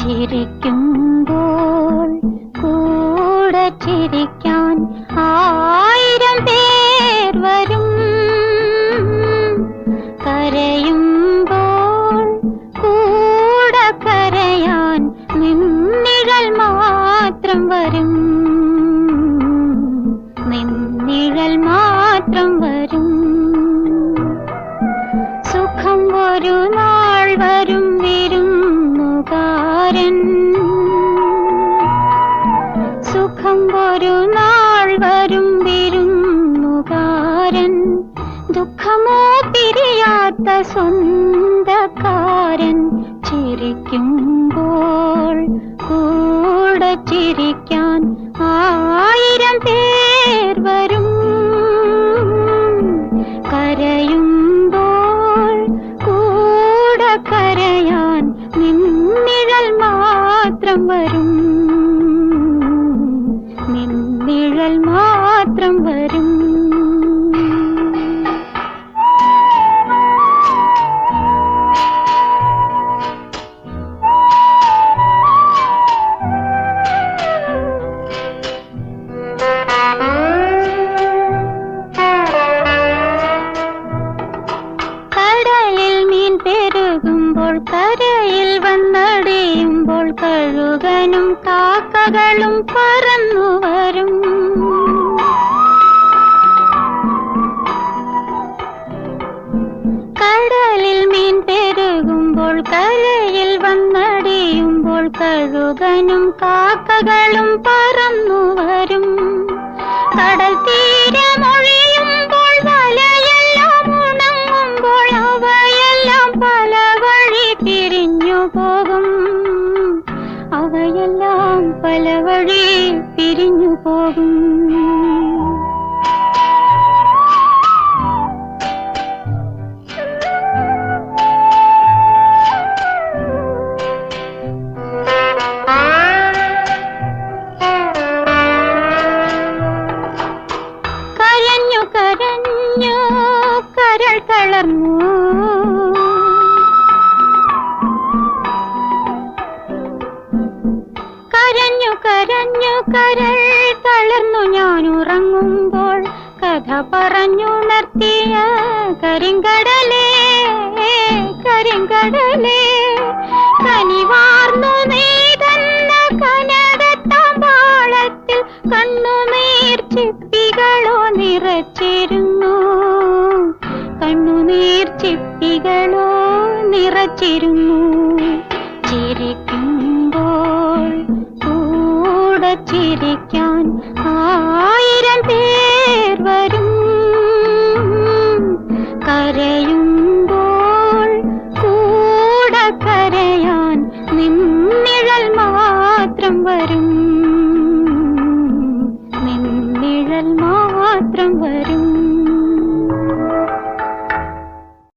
ചിരിക്കുമ്പോൾ കൂടെ ചിരിക്കാൻ ആയിരം പേർ വരും. കരയുമ്പോൾ കൂടെ കരയാൻ നിന്നിഴൽ മാത്രം വരും. നിന്നിഴൽ മാത്രം വരും. സുഖം ഒരു നാൾ വരും. വിരുന്നുകാരൻ സുഖം ഒരു നാൾ വരും വിരുന്നുകാരൻ. ദുഃഖമോ പിരിയാത്ത സ്വന്തക്കാരൻ. ചിരിക്കുമ്പോൾ കൂടെ ചിരിക്കാൻ മാത്രം വരും. നിഴൽ മാത്രം വരും. കഴുകനും കാക്കകളും പറന്നു വരും. കടലിൽ മീൻ പെരുകുമ്പോൾ കരയിൽ വന്നടിയുമ്പോൾ കഴുകനും കാക്കകളും പറന്നു വരും. കടൽ പല വഴി പിരിഞ്ഞു പോകും. കരഞ്ഞു കരഞ്ഞു കരൾ തളർന്നു. കരൾ തളർന്നു ഞാൻ ഉറങ്ങുമ്പോൾ കഥ പറഞ്ഞു പറഞ്ഞുണർത്തിയ കരിങ്കടലേ കരിങ്കടലേ. കനിവാർന്നു നീ തന്ന കനകത്താമ്പാളത്തിൽ കണ്ണുനീർ ചിപ്പികളോ നിറച്ചിരുന്നു. കണ്ണുനീർ ചിപ്പികളോ നിറച്ചിരുന്നു. ചിരിക്കാൻ ആയിരം പേർ വരും. കരയുമ്പോൾ കൂടെ കരയാൻ നിന്നിഴൽ മാത്രം വരും. നിന്നിഴൽ മാത്രം വരും.